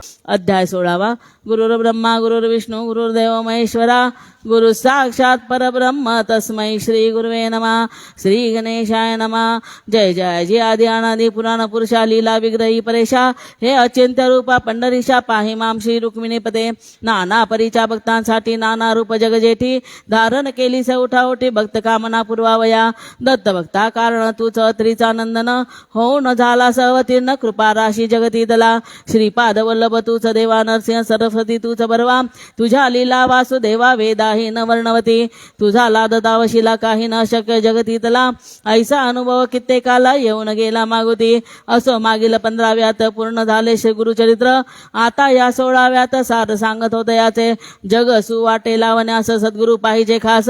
podcast. अध्याय सोळावा. गुरुर ब्रह्मा गुरुर विष्णू गुरुर्देव महेश्वरा गुरु साक्षात परब्रह्म तस्मै श्री गुरुवे नमा. श्री गणेशाय नमा. जय जय जय आदि आनादि पुराण पुरुषा लीला विग्रही परेशा हे अचिंत्य रूपा पंढरीशा पाहि माम श्री रुक्मिणी पदे नाना परीच्या भक्तांसाठी नाना रूप जगजेठी धारण केली सौठावटी भक्त कामना पुरवावया. दत्त भक्ता कारण तूच त्रिचा नंदन होऊन झाला सहवतीर्ण कृपा राशी जगती दला. श्रीपाद वल्लभ तूच देवा नरसिंह सरस्वती तूच बरवा. तुझ्या लीला वासुदेवा वेदाही न वर्णवती. तुझा लाद दावशिला काही न शक्य जगतीतला. ऐसा अनुभव कित्येकाला येऊन गेला मागुती. असो मागील पंधराव्यात पूर्ण झाले श्री गुरुचरित्र. आता या सोळाव्यात साध सांगत होते याचे. जग सुवाटे लावण्यास सद्गुरु पाहिजे खास.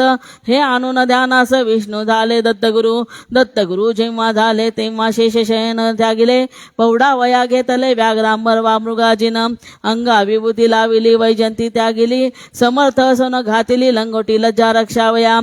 हे आणून ध्यानास विष्णू झाले दत्तगुरु. दत्तगुरु जेव्हा झाले तेव्हा शेष शयन त्यागिले. पौडा वया घेतले व्याघ्रांबर वा मृगाजीनं. अंगा विभूती लाविली वैजंती त्यागिली समर्थ असन घातिली लंगोटी लज्जा रक्षावया.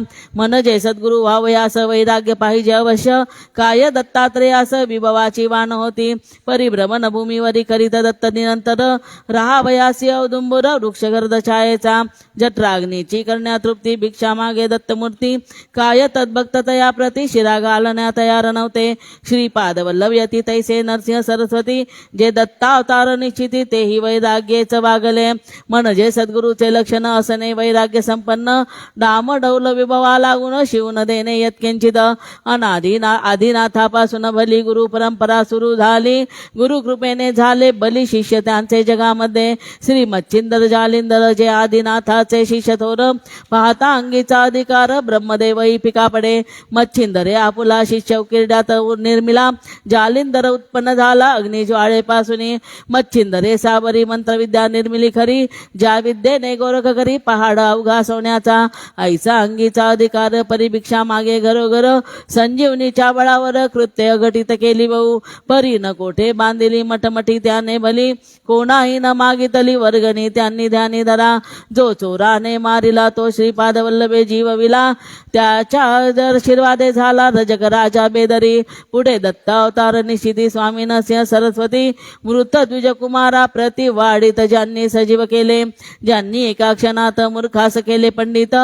जय सद्गुरु व्हावयास वैराग्य पाहिजे अवश्य. काय दत्तात्रेयास विभवाची वाण होती. परिभ्रमण भूमीवरी करीत दत्त निरंतर राहावयासी औदुंबुर वृक्षगर्द छायेचा. जठराग्नीची करण्या तृप्ती भिक्षा मागे दत्तमूर्ती. काय तद्भक्ततया प्रति शिरा घालण्या तयार नव्हते. श्रीपाद वल्लभ यती तैसे नरसिंह सरस्वती. जे दत्तावतार निश्चिती तेही वैराग्येच वागले. म्हणजे सद्गुरूचे लक्षण असणे वैराग्य संपन्न. डामडौल विभवा लागून शिवून देणे यत्किंचित. अनादी आदिनाथापासून भली गुरु परंपरा सुरू झाली. गुरु कृपेने झाले बली शिष्य त्यांचे जगामध्ये. श्री मच्छिंदर जालिंदर जे आदिनाथाचे शिष्य थोर पाहता अंगीचा अधिकार ब्रह्मदेव पिका पडे मच्छिंदरे आपुला शिष्य किरड्यात निर्मिला जालिंदर उत्पन्न झाला अग्निज्वाळेपासून. मच्छिंदरे साब सावरी मंत्रविद्या निर्मिली खरी. ज्या विद्येने गोरख करी. पहाड अवघा सोन्याचा. ऐसा अंगीचा अधिकार. परिभिक्षा मागे घरोघर. संजीवनीच्या बळावर कृत्य घटित केली बहु. परी न कोठे बांधिली मठमठी त्याने भली कोणाही न मागितली वर्गणी त्यांनी ध्यानी धरा. जो चोराने मारिला तो श्रीपाद वल्लभे जीवविला. त्याच्या आशीर्वादे झाला रजक राजा बेदरी. पुढे दत्ता अवतार निशिती स्वामी सिंह सरस्वती. मृत द्विजकुमारा प्रत वाढीत ज्यांनी सजीव केले ज्यांनी एका क्षणात मूर्खास केले पंडित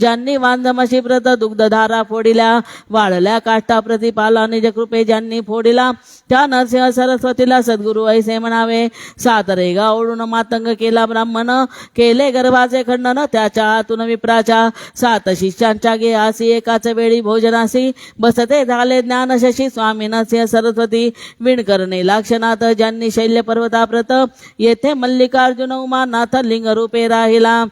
ज्यांनी वांधमशी प्रत दुग्धधारा फोडिल्या वाळल्या काष्टा प्रतिपाला निज कृपे ज्यांनी फोडिला त्या नरसिंह सरस्वतीला सद्गुरु ऐसे म्हणावे सात रेगा ओढून मातंग केला ब्राह्मण केले गर्भाचे खंडन त्याच्या हातून विप्राच्या सात शिष्यांच्या गेहासी एकाच वेळी भोजनासी बसते झाले ज्ञान शशी स्वामी नरसिंह सरस्वती विणकरणे लाक्षणात ज्यांनी शैल्य पर्वताप्रत येथे मल्लिकार्जुन उमानाथ लिंग रूपे राहिला.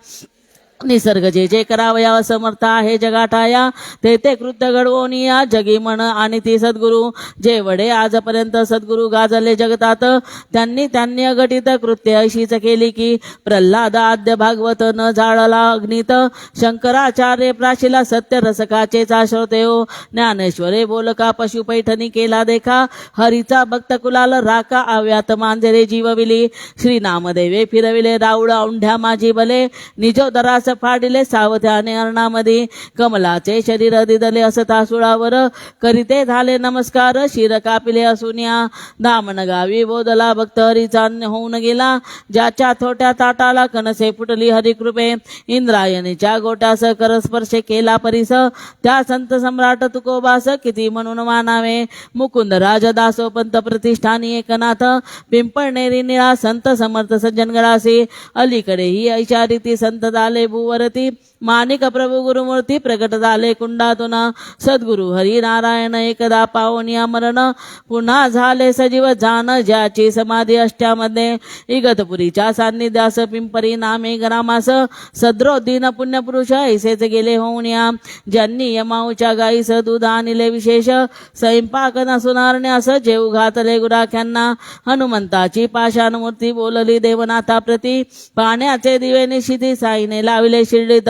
निसर्ग जे जे करावया असमर्थ आहे जगाटाया ते ते कृत्य घडवोनिया. जगी म्हण आणि ती सद्गुरू. जे वडे आजपर्यंत सद्गुरू गाजले जगतात त्यांनी त्यांनी अघटित कृत्य अशीच केली की प्रल्हाद आद्य भागवत न जाळला अग्नित. शंकराचार्य प्राशिला सत्य रसकाचे चाश्रोते हो. ज्ञानेश्वरे बोलका पशु पैठणी केला देखा. हरीचा भक्त कुलाल राका आव्यात मांजरे जीवविली. श्री नामदेवे फिरविले राऊळ औंढ्या माझी बले. निजोदरास फाडिले सावधाने अर्णामध्ये कमलाचे शरीर दिदले असता सुळावर करीते झाले नमस्कार शिर कापिले असुनिया. दामन गावी बोधला भक्त हरीचा होऊन गेला. ज्याच्या थोट्या ताटाला कणसे फुटली हरिकृपे. इंद्रायणीच्या गोट्यास करस्पर्श केला परिस. त्या संत सम्राट तुकोबास किती म्हणून मानावे? मुकुंद राजदासो पंत प्रतिष्ठानी एकनाथ. पिंपळनेरी निळा संत समर्थ सज्जनगडासे अलीकडे ही ऐशारीती संत झाले भूवरती मानिक प्रभु गुरुमूर्ती प्रकट झाले कुंडातून. सद्गुरु हरिनारायण एकदा पावनी मरण पुन्हा झाले सजीव जान ज्याची समाधी अष्ट्यामध्ये. इगतपुरीच्या सान्निध्यास पिंपरी नामे ग्रामास. सद्रो दिन पुण्यपुरुष ऐसेच गेले होऊन या ज्यांनी यमाऊच्या गाईस दूध आणले विशेष. स्वयंपाक नसुनारण्यास जेव घातले गुराख्यांना. हनुमंताची पाषाण मूर्ती बोलली देवनाथा प्रती पाण्याचे दिवे निशिती साईने लाविले शिर्डीत.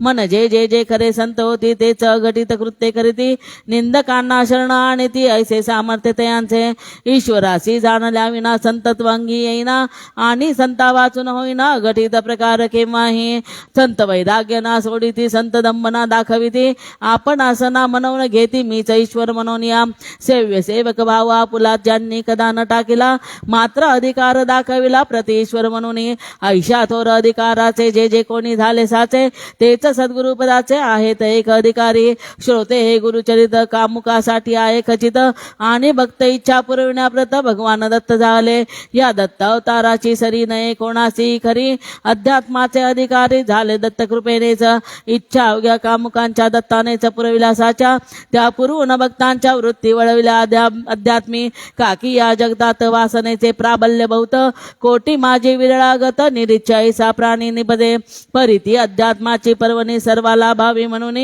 मन जे जे जे खरे संत होती तेच अघटित कृत्य करीती. निंदकांना शरण आणि ती ऐसे सामर्थ्य तयांचे ईश्वरासी जाणल्या विना संतत्वांगी येईना. आणि संता वाचून होईना घटित प्रकार केव्हाही. संत वैराग्य ना सोडिती संत दंबना दाखविती. आपण असना मनवून घेती मीच ईश्वर म्हणून या. सेव्य सेवक भाव आपुलात ज्यांनी कदा न टाकिला मात्र अधिकार दाखविला प्रति ईश्वर म्हणून ऐशा थोर अधिकाराचे जे जे कोणी झाले साचे तेच सद्गुरुपदाचे आहेत. एक अधिकारी श्रोते हे गुरुचरित कामुकासाठी आहे खचित. आणि भक्त इच्छा पुरविण्याप्रत भगवान दत्त झाले. या दत्त अवताराची सरी नये कोणाशी खरी. अध्यात्माचे अधिकारी झाले दत्त कृपेनेच. इच्छा अवघ्या कामुकांच्या दत्तानेच पुरविलासाच्या. त्या पुरवून भक्तांच्या वृत्ती वळविल्या. अध्या अध्यात्मी काकी या जगदात वासनेचे प्राबल्य बहुत कोटी माझी विरळागत निरीच्छा ऐसा प्राणी निपदे परिती अध्यात्माची दत्ताची पर्वणी सर्वाला भावी म्हणून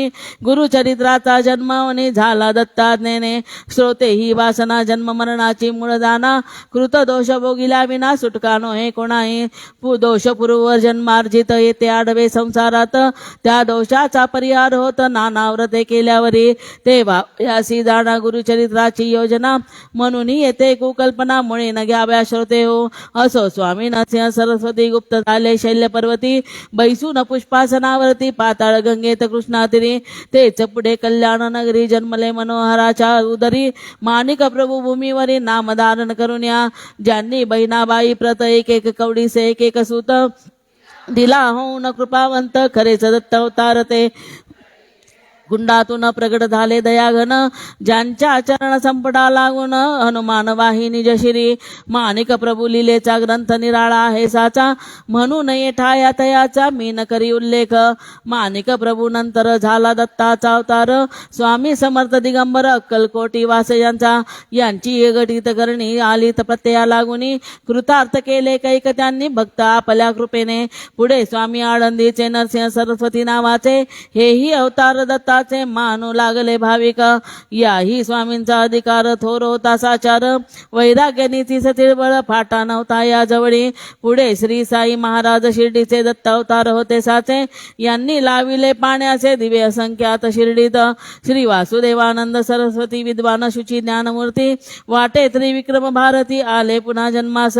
गुरुचरित्राचा जन्मावनी झाला दत्ताज्ञेने. श्रोते ही वासना जन्म मरणाची मूळ दाना. कृत दोष भोगिला विना सुटका नोहे कोणाही. दोष पूर्व जन्मार्जित येते आडवे संसारात. त्या दोषाचा परिहार होत नाना व्रते केल्यावरी. तेव्हा यासी जाणा गुरुचरित्राची योजना. म्हणून येते कुकल्पनामुळे न घ्याव्या श्रोते हो. असो स्वामी नरसिंह सरस्वती गुप्त झाले शैल्य पर्वती बैसून पुष्पासनावर पार्वती पाताळ गंगेत कृष्णातिरी तेच पुढे कल्याण नगरी जन्मले मनोहराच्या उदरी माणिक प्रभू भूमीवरी नाम धारण करून या ज्यांनी बहिणाबाई प्रत एक एक कवडीसे एक एक सूत दिला होऊन कृपावंत खरेच दत्त अवतार ते गुंडातून प्रगट झाले दयाघन. ज्यांच्या चरण संपटा लागून हनुमान वाहिनी जशिरी माणिक प्रभू लिलेचा ग्रंथ निराळा आहे साचा. म्हणून येठाया तयाचा मी न करी उल्लेख. माणिक प्रभू नंतर झाला दत्ताचा अवतार. स्वामी समर्थ दिगंबर अक्कलकोटी वासे यांचा यांची गटित करणी आली प्रत्यया लागुनी. कृतार्थ केले कैक त्यांनी भक्त आपल्या कृपेने. पुढे स्वामी आळंदीचे नरसिंह सरस्वती नावाचे. हेही अवतार दत्ता दत्ताचे मानू लागले भाविक. याही स्वामींचा अधिकार थोर होता साचार वैराग्य नीती सतीबळ फाटा नव्हता या जवळी पुढे श्री साई महाराज शिर्डीचे दत्त अवतार होते साचे. यांनी लाविले पाण्याचे दिवे असंख्यात शिर्डीत. श्री वासुदेवानंद सरस्वती विद्वान शुची ज्ञानमूर्ती. वाटे त्रिविक्रम भारती आले पुन्हा जन्मास.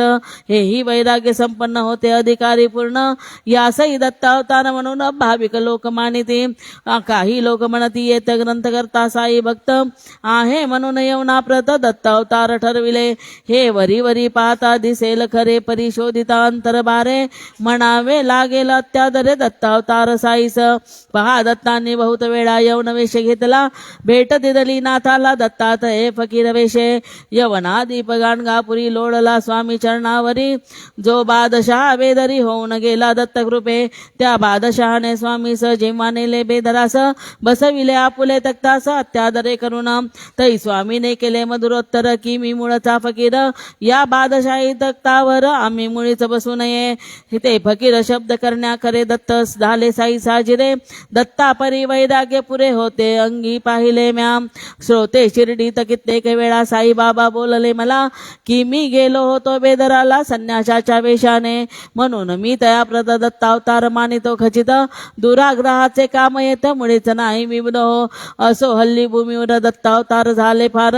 हेही वैराग्य संपन्न होते अधिकारी पूर्ण. यासही दत्तावतार म्हणून भाविक लोक मानिती काही लोक म्हणती येत ग्रंथ करता साई भक्त. आहे म्हणून येऊना प्रत दत्त अवतार ठरविले. हे वरी वरी पाहता दिसेल खरे परिशोधिता अंतर बारे. म्हणावे लागेल अत्यादरे दत्त अवतार साईस. पहा दत्तांनी बहुत वेळा यवन वेश घेतला. भेट दिदली नाथाला दत्तात हे फकीर वेशे. यवना दीप गाणगापुरी लोळला स्वामी चरणावरी. जो बादशहा बेदरी होऊन गेला दत्त कृपे त्या बादशहाने स्वामी स जेव्हा नेले बेदरास बसविले आपुले तक्तास अत्यादरे करून तै स्वामीने केले मधुरोत्तर की मी मुळचा फकीर या बादशाही तक्तावर आम्ही मुळीच बसू नये. ते फकीर शब्द करण्याकरे दत्त झाले साई साजिरे. दत्ता परी वैराग्य पुरे होते अंगी पाहिले म्या. श्रोते शिर्डी तर कित्येक वेळा साईबाबा बोलले मला की मी गेलो होतो बेदराला संन्याशाच्या वेशाने म्हणून मी तया प्रत दत्तावतार मानितो खचित. दुराग्रहाचे काम येत मुळीच नाही मी हो असो हल्ली भूमीवर दत्तावतार झाले फार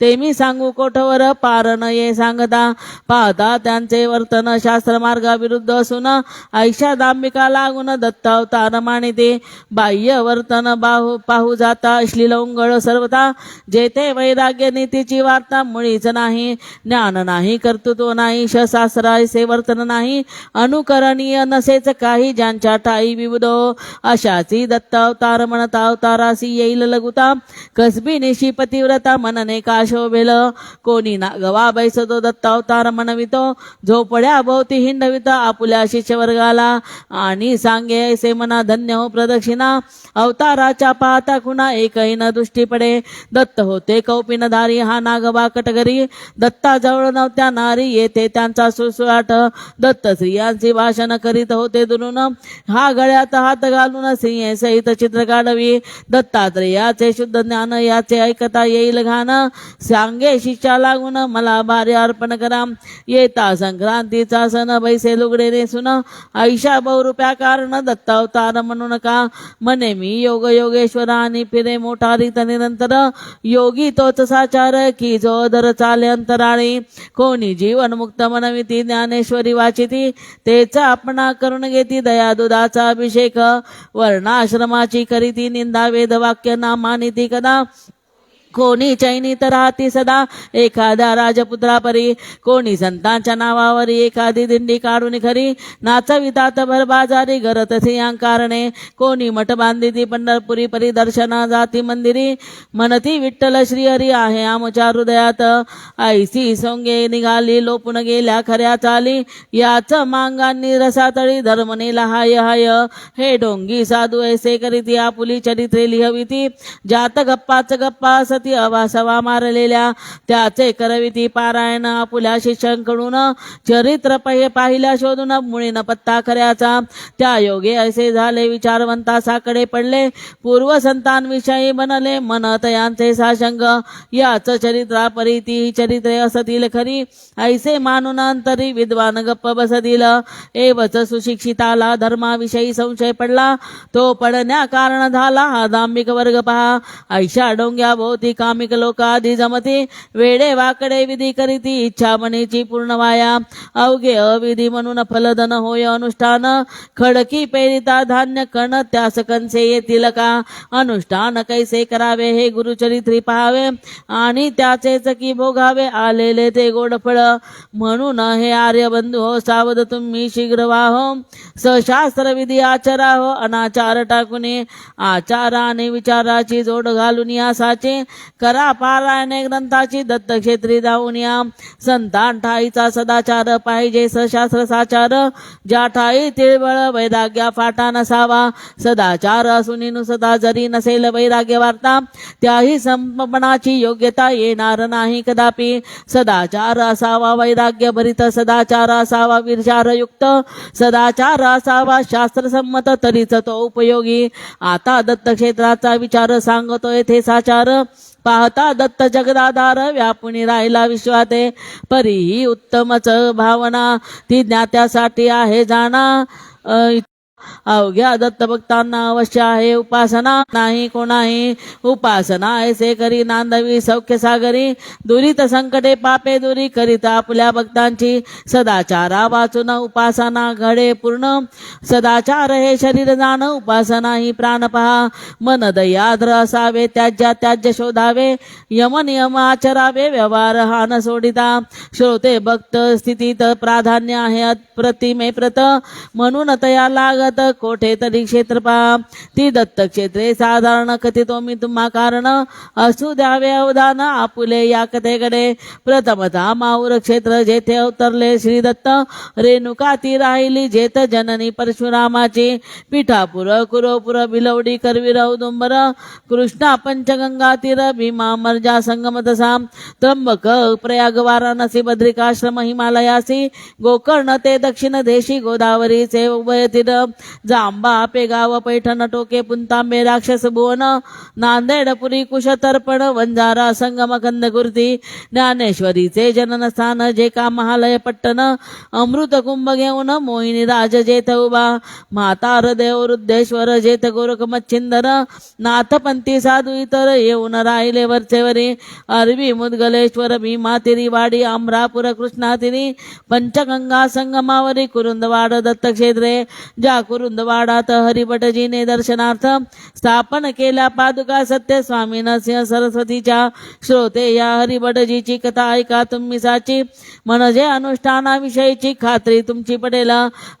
ते मी सांगू कोठवर पार न ये सांगता. पाहता त्यांचे वर्तन शास्त्र मार्गाविरुद्ध असून ऐशा दांबिका लागून दत्तावतार मानिते. बाह्य वर्तन बाहू पाहू जाता अश्लील उंगळ सर्वता. जेथे वैराग्य नीतीची वार्ता मुळीच नाही ज्ञान नाही कर्तृत्व नाही शशास्त्राचे वर्तन नाही. अनुकरणीय नसेच काही ज्यांच्या ठाई विविध. अशाची दत्तावतार म्हणता अवतारासी येईल लघुता. कसबी निशी पतिव्रता मनने का शोभेल कोणी ना गवा बैसतो दत्त अवतार म्हणवितो झोपड्या भोवती हिंडवितो आपुल्या शिष्यवर्गाला आणि सांगे ऐसे मना धन्य हो प्रदक्षिणा अवताराच्या पाहता खुणा एकही न दृष्टी पडे दत्त होते कौपिनधारी हा नागवा कटगरी दत्ताजवळ नव्हत्या नारी येथे त्यांचा सुसुराट दत्त स्त्रियांचे भाषण करीत होते दुरून हा गळ्यात हात घालून सिंह सहित चित्र काढवी दत्तात्रेयाचे शुद्ध ज्ञान याचे ऐकता येईल घाण सांगे शिष्या लागून मला भारी अर्पण करा. येता संक्रांतीचा सण बैसे लुगडे नेसून ऐशा बहुरुप्या कारण दत्त अवतार का म्हणे मी योग योगेश्वर आणि फिरे मोठा रीत निरंतर. योगी तोच साचार की जो दर चाले अंतराळी. कोणी जीवन मुक्त मनविती ज्ञानेश्वरी वाचिती. तेच आपणा करून घेती दया दुधाचा अभिषेक. वर्णाश्रमाची करीती निंदा वेद वाक्य ना मानिती कदा. कोणी चैनीत राहती सदा एखाद्या राजपुत्रापरी कोणी संतांच्या नावावरी एखादी दिंडी काढून खरी नाचवितात भर बाजारी गरत अंकारणे कोणी मठ बांधिती पंढरपुरी परिदर्शना जाती मंदिरी म्हणती विठ्ठल श्रीहरी आहे आमच्या हृदयात ऐसी सोंगे निघाली लोपून गेल्या खऱ्या चाली याच मांगांनी रसातळी धर्मनेला हाय हाय हे डोंगी साधू ऐसे करीती आपुली चरित्रे लिहविती जात गप्पाच गप्पा सती अवासवा मारलेल्या त्याचे करविती पारायण आपुल्या शिष्यांकडून चरित्र पाहिल्या शोधून मुळीन पत्ता खऱ्याचा. त्या योगे असे झाले विचारवंता साकडे पडले. पूर्व संतांविषयी बनले मनत यांचे साशंग. याच चरित्रा परिती चरित्रे असतील खरी. ऐसे मानून अंतरी विद्वान गप्प बसतील. एवच सुशिक्षिताला धर्माविषयी संशय पडला. तो पडण्या कारण झाला हा वर्ग पहा. ऐशा डोंग्या भोवती कामिक लोकाधी जमती। वेडे वाकडे विधी करीती। इच्छा मनीची पूर्ण वाया अवघे अविधी म्हणून फलधन होय अनुष्ठान। खडकी पेरिता धान्य कण त्यास कंसे येतील का? अनुष्ठान कैसे करावे हे गुरुचरित्री पहावे। आणि त्याचेच की भोगावे आलेले ते गोड फळ। म्हणून हे आर्यबंधू हो सावध तुम्ही शीघ्र वाहो। सशास्त्र विधी आचरा हो अनाचार टाकून। आचाराने विचाराची जोड घालून या साचे करा पारायणे ग्रंथाची दत्तक्षेत्री जाऊन या. संतान ठाईचा सदाचार पाहिजे सशास्त्र साचार. ज्या ठाई तिळबळ वैराग्या फाटा नसावा सदाचार असून सदा जरी नसेल वैराग्य वार्ता त्याही संपणाची योग्यता येणार नाही कदापि. सदाचार असावा वैराग्य भरित सदाचार असावा विचारयुक्त सदाचार असावा शास्त्रसंमत तरीच तो उपयोगी. आता दत्तक्षेत्राचा विचार सांगतो येथे साचार. पाहता दत्त जगदाधार व्यापुनी राहिला विश्वाते. परी उत्तमच भावना ती ज्ञात्यासाठी आहे जाणा. अवघ्या दत्त भक्तांना अवश्य आहे उपासना. नाही कोणाही उपासना ऐसे करी नांदवी सौख्य सागरी दुरीत संकटे पापे दुरी करिता आपल्या भक्तांची सदाचारा वाचून उपासना घडे पूर्ण. सदाचार हे शरीर जाण उपासना ही प्राण पहा. मन दयाद्र असावे त्याज्या त्याज्य शोधावे. यम नियम आचरावे व्यवहार हा न सोडिता. श्रोते भक्त स्थितीत प्राधान्य आहे प्रतिमे प्रत म्हणून तया लागत कोठे तरी क्षेत्रपा ती दत्त क्षेत्रे साधारण कथितो मी तुम्हा कारण. असू द्यावे अवधान आपुले या कथेकडे. प्रथमता माऊर क्षेत्र जेथे अवतरले श्री दत्त. रेणुका ती राहिली जेथ जननी परशुरामाची. पिठापुर कुरोपुर बिलवडी करवीर औदुंबर कृष्णा पंचगंगा तीर भीमा मर्जा संगम तसा त्र्यंबक प्रयाग वाराणसी बद्रिकाश्रम हिमालयासी गोकर्ण ते दक्षिण देशी गोदावरीचे उभय तीर जांबा पेगाव पैठण टोके पुंतांबे राक्षस भुवन नांदेड पुरी कुशतर्पण वंजारा संगम कंदकुर्ती ज्ञानेश्वरीचे जननस्थान जे का महालय पट्टण अमृत कुंभ घेऊन मोहिनी राज जेथ उभा म्हातार देव रुद्धेश्वर जेथ गोरख मच्छिंदर नाथपंथी साधू इतर येऊन राहिले वरचेवरी अरबी मुदगलेश्वर भीमा वाडी अमरापुर कृष्णा तिरी पंचगंगा संगमावरी कुरुंदवाड दत्तक्षेत्रे जा कुरुंदवाडात हरिभटजीने दर्शनार्थ स्थापन केल्या पादुका सत्य स्वामी नरसिंह सरस्वतीच्या श्रोते. या हरिभटजीची कथा ऐका तुम्ही साची. म्हणजे अनुष्ठानाविषयीची खात्री तुमची पडेल.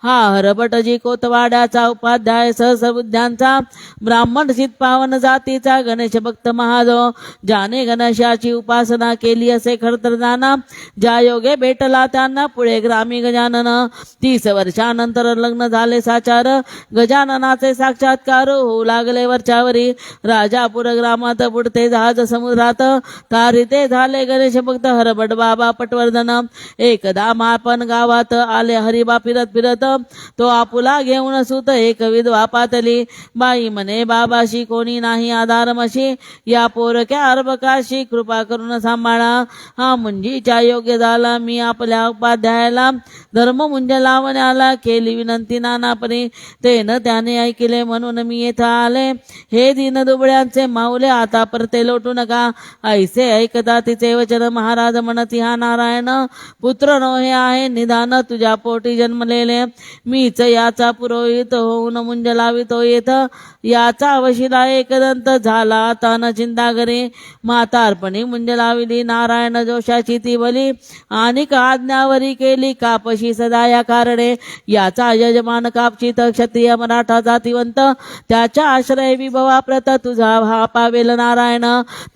हा हरभटजी कोतवाड्याचा उपाध्याय सहसबुद्ध्यांचा ब्राह्मण चित पावन जातीचा गणेश भक्त महादेव ज्याने गणेशाची उपासना केली असे खरतर जाना ज्या योगे भेटला त्यांना पुढे ग्रामी गजानन तीस वर्षानंतर लग्न झाले साचा साक्षात्कार. गजाननाचे साक्षात्कार होऊ लागले वरच्यावरी. राजापूर ग्रामात पुढते जहाज समुद्रात. तारिते झाले गणेश भक्त हरबट बाबा पटवर्धन. एकदा मापन गावात आले हरिबा फिरत फिरत. तो आपुला घेऊन सुत एक विधवा पातली. बाई म्हणे बाबाशी कोणी नाही आधारमशी या पोरक्या अर्भकाशी कृपा करून सांभाळा. हा मुंजीच्या योग्य झाला मी आपल्या उपाध्यायाला. धर्म मुंज लावण्याला केली विनंती ते न त्याने ऐकले म्हणून मी येथे आले. हे दिन दुबळ्यांचे माऊले आता परते लोटू नका. ऐसे ऐकता तिचे वचन महाराज म्हणत हा नारायण पुत्र नो हे आहे निदान तुझ्या पोटी जन्मलेले. मीच याचा पुरोहित होऊन मुंज लावितो येत. याचा वशिला एकदंत झाला तन चिंता करी. म्हातारपणी मुंज लाविली नारायण जोशाची ती बली. आणि आज्ञावरी केली कापशी सदा या कारणे. याचा यजमान कापचित क्षत्रिय मराठा जातीवंत त्याच्या आश्रय विभवा प्रत तुझा हा पावेल नारायण.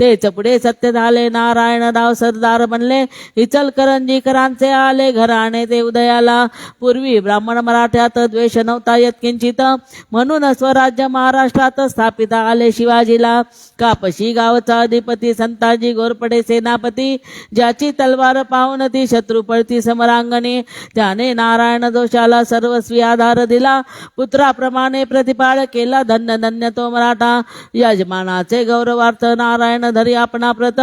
तेच पुढे सत्य झाले नारायण राव सरदार बनले. इचलकरंजीकरांचे आले घराणे ते उदयाला पूर्वी ब्राह्मण मराठ्यात द्वेष नव्हता येत किंचित. म्हणून स्वराज्य महाराष्ट्रात स्थापित आले शिवाजीला. कापशी गावचा अधिपती संताजी गोरपडे सेनापती ज्याची तलवार पाहून ती शत्रू पळती समरांगणी. त्याने नारायण दोषाला सर्वस्वी आधार दिला. पुत्राप्रमाणे प्रतिपाळ केला धन्य धन्य तो मराठा. यजमानाचे गौरवार्थ नारायण धरी आपणा प्रत.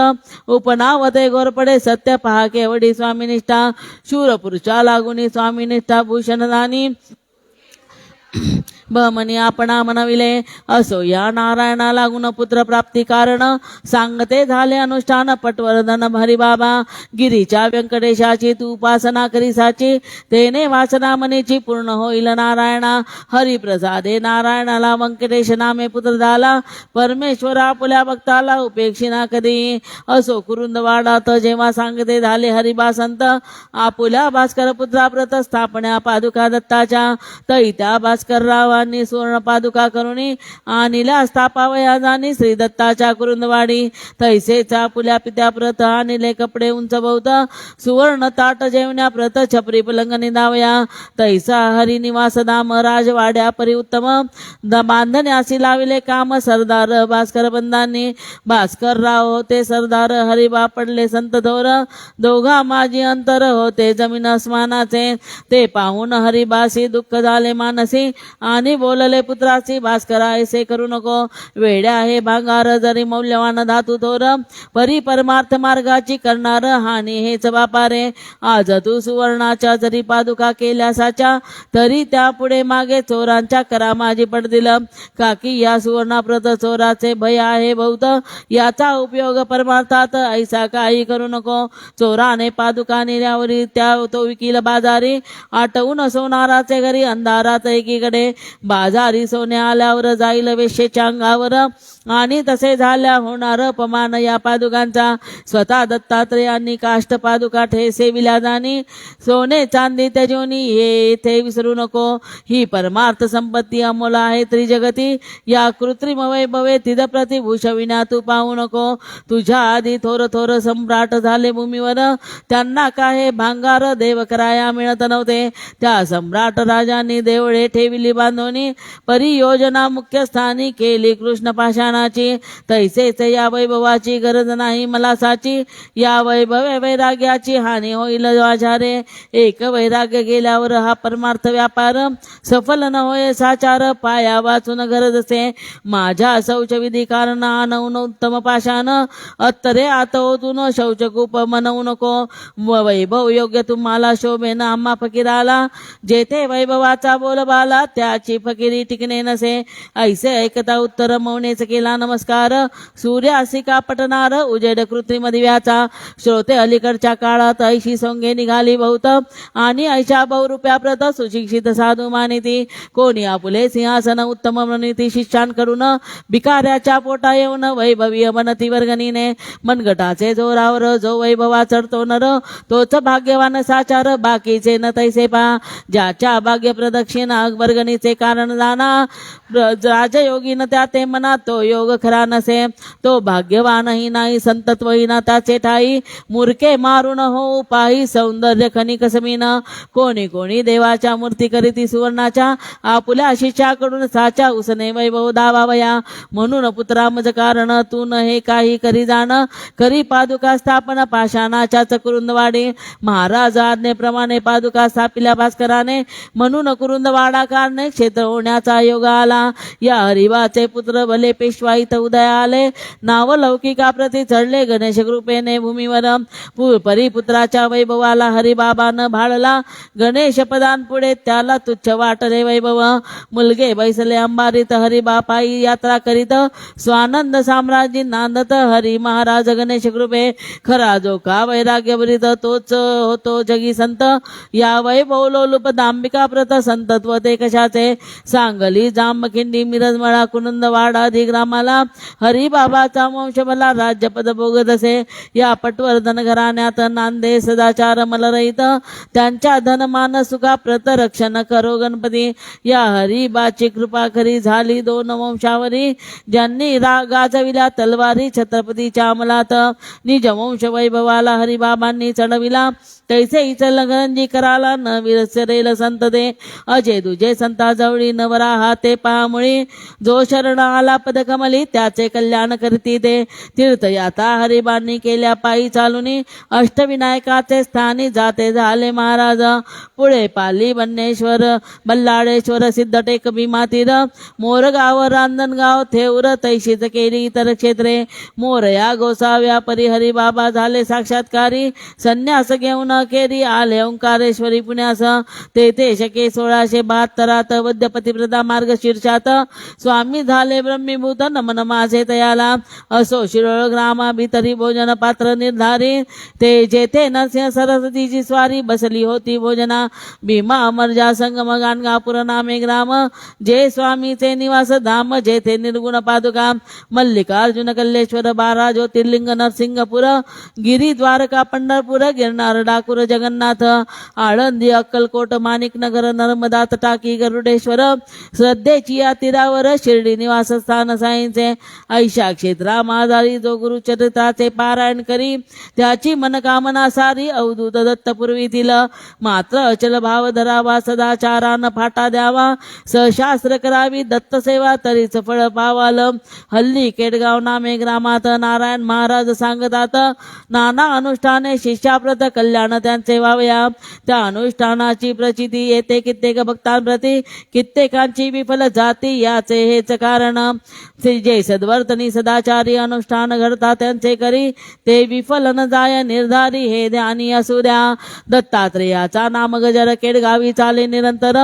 उपनावते गोरपडे सत्य पहा केवडी स्वामीनिष्ठा शूरपुरुषा लागुनी भूषण भूषणदानी बमनी आपणा म्हणविले असो या नारायणा लागून पुत्र प्राप्ती कारण. सांगते झाले अनुष्ठान पटवर्धन भरी बाबा. गिरीच्या व्यंकटेशाची तू उपासना करीसाची तेने वासना मनीची पूर्ण होईल नारायणा. हरिप्रसादे नारायणाला व्यंकटेश नामे पुत्र झाला. परमेश्वर आपुल्या भक्ताला उपेक्षिना कधी. असो कुरुंदवाडात जेव्हा सांगते झाले हरिभासंत आपुल्या भास्कर पुत्राप्रत स्थापना पादुका दत्ताच्या. तैत्या त्या भास्कर सुवर्ण पादुका करुणी आणिला स्थापावया जाणी श्री दत्ताच्या कुरुंदवाडी तैसेचा पुल्या पित्या प्रत आणिले कपडे उंच बहुत सुवर्ण ताट जेवण्या प्रत छपरी पलंग निदावया तैसा हरिनिवास दाम राजवाड्या परिउत्तम बांधण्यासी लाविले काम सरदार भास्कर बंधांनी भास्कर राव होते सरदार हरिबा पडले संत धोर दोघा माझी अंतर होते जमीन अस्मानाचे ते पाहून हरिबासी दुःख झाले मानसी आणि बोलले पुत्रासी भास्करा ऐसे करू नको. वेड्या आहे भांगार जरी मौल्यवान धातू थोर परी परमार्थ मार्गाची करणार हानी हेच बापारे आज तू सुवर्णाच्या जरी पादुका केल्या साच्या तरी त्या पुढे मागे चोरांच्या करा माझी पडदिल काकी या सुवर्णाप्रत चोराचे भय आहे बहुत. याचा उपयोग परमार्थात ऐसा काही करू नको. चोराने पादुका नेल्यावरी त्या तो विकील बाजारी. आटवून सोनाराचे घरी अंधारात एकीकडे. बाजारी सोने आल्यावर जाईल वेशेच्या अंगावर. आणि तसे झाल्या होणार अपमान या पादुकांचा. स्वतः दत्तात्रेयांनी काष्ट पादुका ठे सेविल्या जाणी. सोने चांदी त्याजोनी हे इथे विसरू नको. ही परमार्थ संपत्ती अमोल आहे त्रिजगती. या कृत्रिम वैभवे तिद प्रतिभूषविना तू पाहू नको. तुझ्या आधी थोर थोर सम्राट झाले भूमीवर. त्यांना काय भांगार देव कराया मिळत नव्हते. त्या सम्राट राजांनी देवळे ठेविली बांधवणी. परियोजना मुख्य स्थानी केली कृष्ण पाषाणाची तैसेच या वैभवाची गरज नाही मला साची या वैभव वैराग्याची हानी होईल वाचारे एक वैराग्य गेल्यावर हा परमार्थ व्यापार सफल न होय साचार. पाया वाचून गरज असे माझ्या शौचविधी कारण आणवून उत्तम पाशान अत्तरे आतवतून शौचकूप मनवू नको. वैभव योग्य तुम्हाला शोभेन आम्हा फकीराला. जेथे वैभवाचा बोलबाला त्याची फकिरी टिकणे नसे. ऐसे ऐकता उत्तर मौनेच केला नमस्कार. सूर्यासी का पटणार उजेड कृत्रिम दिव्याचा श्रोते अलीकडच्या काळात ऐशी सोंगे निघाली बहुत. आणि ऐशा बहुरुप्या प्रत सुशिक्षित साधू मानिती. कोणी आपुले सिंहासन उत्तम म्हणिती शिष्यांकडून भिकाऱ्याच्या पोटा येऊन वैभवीय मनती वर्गणीने मनगटाचे जोरावर जो वैभवा चढतो नर तोच भाग्यवान साचार बाकीचे न तैसे पा. ज्याच्या भाग्य प्रदक्षिणा वर्गणीचे कारण जाणा राजयोगीन त्या ते मना तो योग खरा नसे तो भाग्यवानही नाही संतत्वही ना त्याचे ठाई. मुरके मारून हो पाही सौंदर्य खनिक समीन कोणी कोणी देवाच्या मूर्ती करीती सुवर्णाच्या आपुल्या शिष्याकडून साच्या उसने वैभव दावावया. म्हणून पुत्रा मज कारण तू न हे काही करी जाण. करी पादुका स्थापन पाषाणाच्या कुरुंदवाडी महाराज आज्ञेप्रमाणे पादुका स्थापिल्या भास्कराने. म्हणून कुरुंदवाडा कारणे क्षेत्र होण्याचा योग आला. या हरिवाचे पुत्र भले पेश पेशवा इथं उदया आले. नाव लौकिकाप्रती चढले. गणेश कृपेने भूमीवर पु- परिपुत्राच्या वैभवाला हरिबाबानं भाळला. गणेश पदान पुढे त्याला तुच्छ वाटले वैभव. मुलगे बैसले अंबारीत हरिबापाई यात्रा करीत. स्वानंद साम्राज्य नांदत. हरी महाराज गणेश कृपे. खरा जो का वैराग्यवरित तोच होतो जगी संत. या वैभव लोलुप दांबिका प्रत संतत्व ते कशाचे? सांगली जांबखिंडी मिरजमळा कुनंदवाडा अधिग्रामाला हरिबाबाचा वंश मला राज्यपद भोगत असे. या पटवर्धन घराण्यात नांदे सदाचार मलरहित. त्यांच्या धनमान सुखा प्रतरक्षण करो गणपती. या हरिबाची कृपा खरी झाली दोन वंशावरी. ज्यांनी गाजविल्या तलवारी छत्रपतीच्या अंमलात. निज वंश वैभवाला हरिबाबांनी चढविला. तैसे इचलगंजी कराला न विसरेल संत दे. अजय दुजे संता जवळी नवरा हाते पामुळी. जो शरण आला पदकमली त्याचे कल्याण करती ते तीर्थयात्रा हरिबांनी केल्या पायी चालूनी अष्टविनायकाचे स्थानी जाते झाले महाराज. पुढे पाली बन्नेश्वर बल्लाळेश्वर सिद्धटेक भीमातीर. मोरगाव रांजणगाव थेऊर तैशीच केली इतर क्षेत्रे. मोरया गोसाव्या परिहरी बाबा झाले साक्षात्कारी. संन्यास घेऊन केरी आले ओंकारेश्वरी पुण्यास. तेथे शके सोळाशे बहात्तरात वद्यपती प्रदा मार्ग शीर्षात. स्वामी झाले ब्रह्मीभूत नमन माझे तयाला असो शिरोळ ग्रामा भीतरी भोजन पात्र निर्धारी। ते जेथे नरसिंह सरस्वतीची स्वारी बसली होती भोजना। भीमा अमरजा संगम गानगापुर नामे ग्राम। जे स्वामीचे निवास धाम जेथे निर्गुण पादुका। मल्लिकार्जुन कल्लेश्वर बारा ज्योतिर्लिंग नरसिंगपूर गिरी द्वारका पंढरपूर गिरनार डाकूर जगन्नाथ। आळंदी अक्कलकोट माणिकनगर नर्मदा तटाकी गरुडेश्वर। श्रद्धेची या तीरावर शिर्डी निवासस्थान साईंचे ऐशा क्षेत्रा माझारी जो गुरुचरित्राचे पारायण करी त्याची मनकामना सारी अवधूत दत्तपूर्वीतील मात्र अचल भाव धरावा सदाचारान फाटा द्यावा. सशास्त्र करावी दत्तसेवा तरीच फळ पावाल. हल्ली केडगाव नामे ग्रामात नारायण महाराज सांगतात नाना अनुष्ठाने शिष्याप्रत कल्याण त्यांचे व्हावया त्या अनुष्ठानाची प्रचिती येते कित्येक भक्तांप्रती. कित्येकांची विफल जाती याचे हेच कारण. असे जे सद्वर्तनी सदाचारी अनुष्ठान घडता त्यांचे करी ते विफल न जाय निर्धारी हे ध्यानी असू द्या दत्तात्रेयाचा नाम गजर केडगावी चाले निरंतर.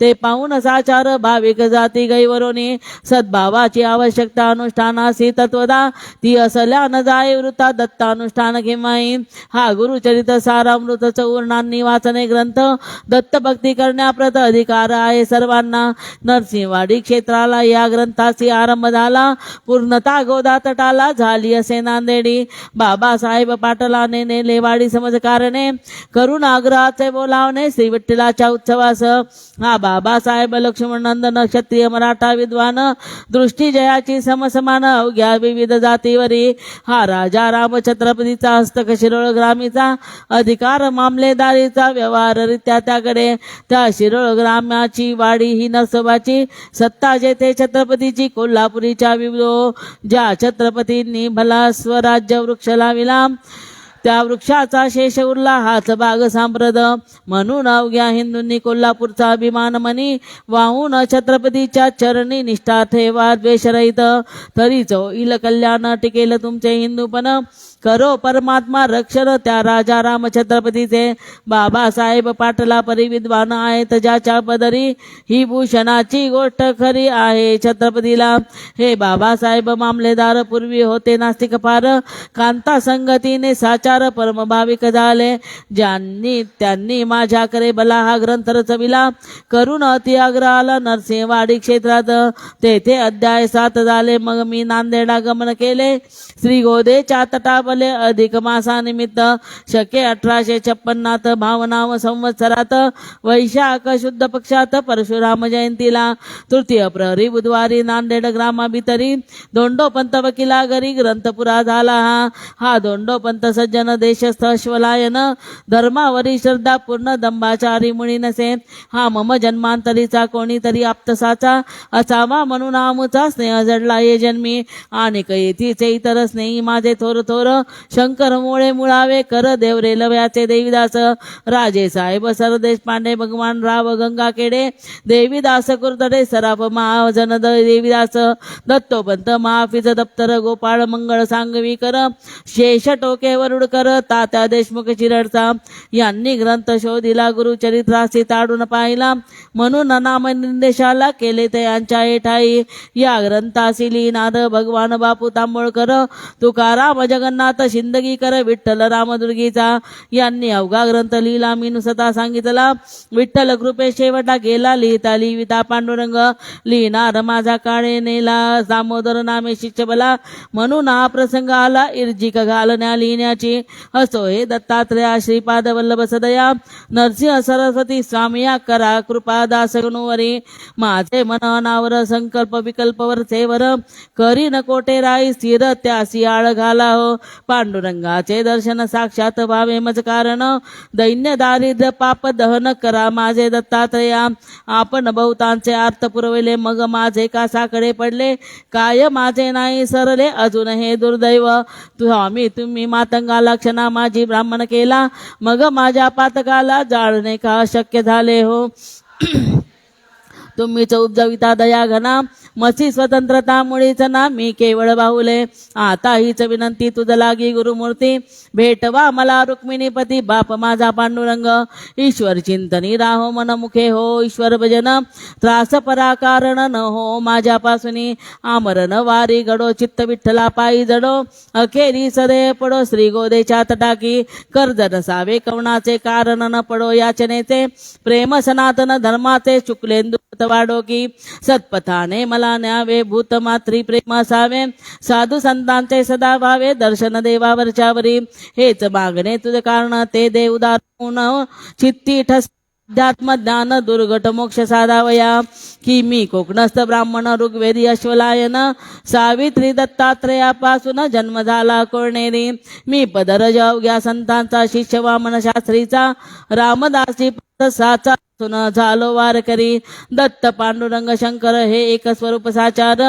ते पाहून साचार भाविक जाती गैवरोनी. सद्भावाची आवश्यकता अनुष्ठानासी तत्वदा. ती असल्या न जाय वृत्ता दत्तानुष्ठान किंवाई हा गुरुचरित सारामृत चौर्णांनी वाचने ग्रंथ. दत्तभक्ती करण्याप्रत अधिकार आहे सर्वांना. नरसिंहवाडी क्षेत्राला या ग्रंथाची आरंभ झाला. पूर्णता गोदा तटाला झाली असे नांदेडी. बाबासाहेब पाटलाने नेले वाडी समजकारणे. करून आग्रहाचे बोलावणे श्री विठ्ठलाच्या उत्सवास. हा बाबासाहेब लक्ष्मणनंदन क्षत्रिय मराठा विद्वान. दृष्टी जयाची समसमान अवघ्या विविध जातीवरी. हा राजा राम छत्रपतीचा हस्तक शिरोळ ग्रामीचा. अधिकार मामलेदारीचा व्यवहार रित्या त्याकडे. त्या शिरोळ ग्रामाची वाडी ही नसोबाची सत्ता जेथे छत्रपतीची कोल्हापुरी कोल्हापुरीच्या विविधो ज्या छत्रपतींनी भला स्वराज्य वृक्ष लाविला त्या वृक्षाचा शेष उरला हाच बाग सांप्रद म्हणून अवघ्या हिंदूंनी कोल्हापूरचा अभिमान मनी वाहून छत्रपतीच्या चरणी निष्ठा ठेवा द्वेषरहित। तरीच होईल कल्याण टिकेल तुमचे हिंदूपण। करो परमात्मा रक्षण त्या राजा राम छत्रपतीचे बाबासाहेब पाटला परिविद्वान आहेत ज्याच्या पदरी ही भूषणाची गोष्ट खरी आहे छत्रपतीला। हे बाबासाहेब मामलेदार पूर्वी होते नास्तिक फार। कांता संगतीने साचार परमभाविक झाले। ज्यांनी त्यांनी माझ्याकडे बला हा ग्रंथ रचविला। करून अति आग्रहाला नरसिंहवाडी क्षेत्रात। तेथे अध्याय सात झाले मग मी नांदेडा गमन केले। श्री गोदेच्या तटावर श्रावले अधिक मासानिमित्त शके अठराशे छप्पन्नात भावनाव संवत्सरात वैशाख शुद्ध पक्षात परशुराम जयंतीला तृतीय प्रहरी बुधवारी नांदेड ग्रामाभितरी दोंडोपंत वकिला घरी ग्रंथपुरा झाला. हा हा दोंडोपंत सज्जन देशस्थ अश्वलायन धर्मावरी श्रद्धा पूर्ण दंबाचारी मुळी नसे. हा मम जन्मांतरीचा कोणीतरी आप्तसाचा असावा म्हणून आमचा स्नेह जडला ये जन्मी. आणि येथीचे इतर स्नेही माझे थोर थोर शंकर मोळे मुळावे कर देवरे लव्याचे देवीदास. राजे साहेब सर देशपांडे भगवान राव गंगाखेडे. देवीदास कुरतडे सराफ महाजन देवीदास. दत्तोपंत महाफिज दप्तर गोपाळ मंगळ सांगवी कर शेष टोके वरुडकर तात्या देशमुख चिरडचा. यांनी ग्रंथ शोधिला गुरुचरित्रासी ताडून पाहिला. म्हणून नाम निर्देशाला केले ते यांच्या एठाई या ग्रंथासी लिहिणार भगवान बापू तांबोळकर तुकाराम जगन्नाथ शिंदगीकर विठ्ठल रामदुर्गीचा. यांनी अवघा ग्रंथ लिहिला मी नुसता सांगितला. विठ्ठल कृपे शेवटा गेला लिहिता लिहिता पांडुरंग. लिहिणार माझा काळे नेला दामोदर नामे शिक्षबला. म्हणून हा प्रसंग आला इर्जिक घालण्या लिहिण्याची. असो हे दत्तात्रया श्रीपाद वल्लभ सदया. नरसिंह सरस्वती स्वामिया करा कृपा दास गुणवरी. माझे मन अनावर संकल्प विकल्पवर सेवर. करी न कोटे राई स्थिर त्यासी आळ घाला हो. पांडुरंगाचे दर्शन साक्षात व्हावे मज कारण. दैन्य दारिद्र्य पाप दहन करा माझे दत्तात्रया. आपण बहुतांचे अर्थ पुरविले मग माझे कासाकडे पडले? काय माझे नाही सरले अजून हे दुर्दैव. स्वामी तुम्ही मातंगाला क्षणा माझी ब्राह्मण केला मग माझ्या पातकाला जाळणे का शक्य झाले हो? तुम्हीच उपजविता दया घना मसी स्वतंत्रता मुळीच ना मी केवळ बाहुले. आता हीच विनंती तुझ लागी गुरुमूर्ती. भेटवा मला रुक्मिणीपती बाप माझा पांडुरंग. ईश्वर चिंतनी राहो मन मुखे हो ईश्वर भजन. त्रास पराकारण न हो माझ्यापासून. आमरण वारी गडो चित्त विठ्ठला पायी जडो. अखेरी सदे पडो श्री गोदेच्या तटाकी कर्ज नसावे कवणाचे कारण न पडो याचनेचे. प्रेम सनातन धर्माचे शुक्लेंदू वाडो की. सत्पथाने मला न्यावे भूत मात्री असावे. साधू संतांचे सदा व्हावे दर्शन देवावरच्यावरी. हेच मागणे तुझे कारण ते देव चित्ती ठस अध्यात्म ज्ञान दुर्घट मोक्ष साधावया. की मी कोकणस्थ ब्राह्मण ऋग्वेदी अश्वलायन सावित्री दत्तात्रयापासून जन्म झाला कोणेरी मी पदरज अवघ्या संतांचा शिष्य वामन शास्त्रीचा रामदासी साचा झालो वारकरी दत्त पांडुरंग शंकर हे एक स्वरूप साचार.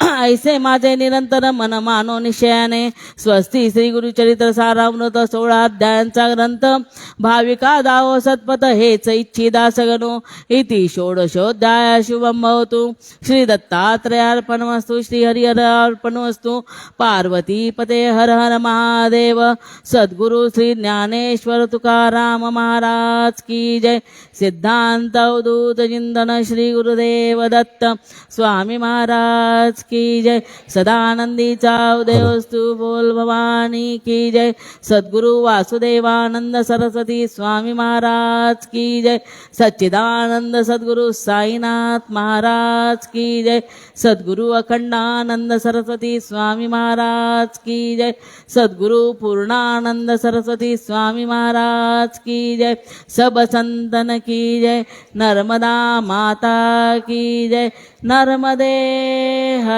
ऐसे माझे निरंतर मन मानो निश्चयाने. स्वस्ती श्री गुरुचरित्र सारामृत सोळा अध्यायांचा ग्रंथ. भाविका दावो सत्पथ हेच इच्छिदा सगनो इति षोडशोध्याय शुभम भवतु. श्री दत्तात्रयार्पणमस्तु श्री हरिहर अर्पणमस्तु पार्वती पते हर हर महादेव. सद्गुरु श्री ज्ञानेश्वर तुकाराम महाराज की जय. सिद्धांत अवधूत चिंतन श्री गुरुदेव दत्त. स्वामी महाराज की जय सदानंदीचा देवस्तु बोल भवानी की जय सद्गुरु वासुदेवानंद सरस्वती स्वामी महाराज की जय सच्चिदानंद सद्गुरु साईनाथ महाराज की जय सद्गुरु अखंडानंद सरस्वती स्वामी महाराज की जय सद्गुरु पूर्णानंद सरस्वती स्वामी महाराज की जय सब संतन की जय नर्मदा माता की जय नर्मदे हर